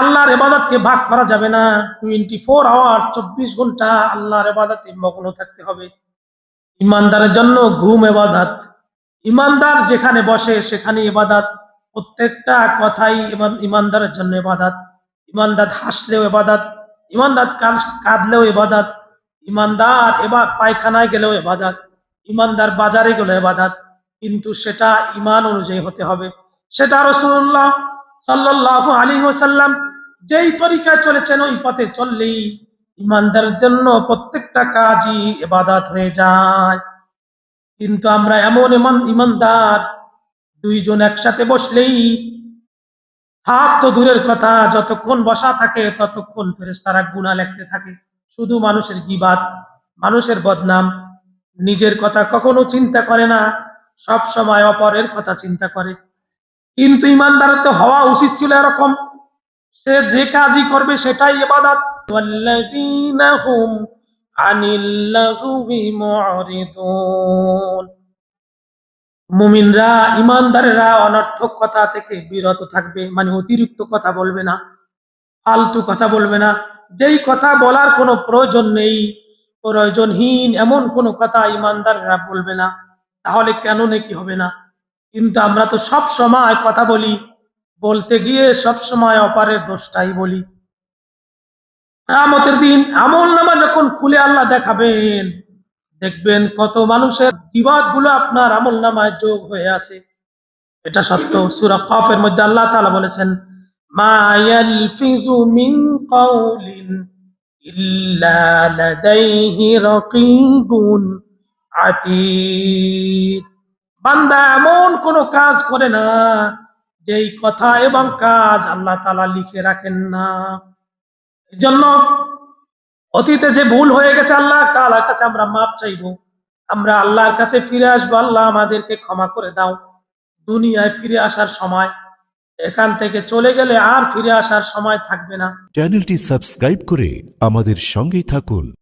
আল্লাহর এবাদতকে ভাগ করা যাবে না। টোয়েন্টি ফোর আওয়ার চব্বিশ ঘণ্টা আল্লাহর এবাদতে মগ্ন থাকতে হবে। ইমানদারের জন্য ঘুম এবাদাত ইমানদার যেখানে বসে সেখানে এবাদাত প্রত্যেকটা কথাই ইমানদারের জন্য এবাদাত ইমানদার হাসলেও এবাদাত ইমানদার কাঁদলেও এবাদাত ইমানদার এবার পায়খানায় গেলেও এবাদাত ইমানদার বাজারে গেলেও এবাদাত কিন্তু সেটা ইমান অনুযায়ী হতে হবে। সেটা রসুল্লাহ সাল্লাহ আলী ওসাল্লাম যেই তরিকায় চলেছেন, ওই পথে চললেই ইমানদারের জন্য প্রত্যেকটা কাজই এবাদাত হয়ে যায়। কিন্তু আমরা এমন ইমান ইমানদার দুইজন একসাথে বসলেই থাক তো দূরের কথা, যতক্ষণ বসা থাকে, ততক্ষণ ফেরেশতারা গুণা লেখতে থাকে। শুধু মানুষের গিবাদ, মানুষের বদনাম, নিজের কথা কখনো চিন্তা করে না সব সময় অপরের কথা চিন্তা করে। কিন্তু ইমানদারের তো হওয়া উচিত ছিল এরকম। সে যে কাজই করবে সেটাই ইবাদত। ওয়াল্লাযীনাহুম আনিল লাগুবি মুরিদুন মুমিনরা, ইমানদারেরা অনর্থক কথা থেকে বিরত থাকবে মানে অতিরিক্ত কথা বলবে না, ফালতু কথা বলবে না। যেই কথা বলার কোনো প্রয়োজন নেই, প্রয়োজনহীন এমন কোনো কথা ইমানদাররা বলবে না। তাহলে কেন নাকি হবে না? কিন্তু আমরা তো সব সময় কথা বলি বলতে গিয়ে সব সময় অপারের দোষটাই বলি। আমতের দিন আমল নামা যখন খুলে আল্লাহ দেখাবেন, দেখবেন কত মানুষের বিবাদগুলো আপনার আমল নামায় যোগ হয়ে আছে। এটা সত্য, সুরা কফের মধ্যে আল্লাহ তালা বলেছেন বান্দা এমন কোন কাজ করে না যেই কথা এবং কাজ আল্লাহ তাআলা লিখে রাখেন না। এজন্য অতীতে যে ভুল হয়ে গেছে আল্লাহ তাআলার কাছে আমরা মাপ চাইব। আমরা আল্লাহর কাছে ফিরে আসব, আল্লাহ আমাদেরকে ক্ষমা করে দাও। দুনিয়ায় ফিরে আসার সময়, এখান থেকে চলে গেলে আর ফিরে আসার সময় থাকবে না। চ্যানেলটি সাবস্ক্রাইব করে আমাদের সঙ্গেই থাকুন।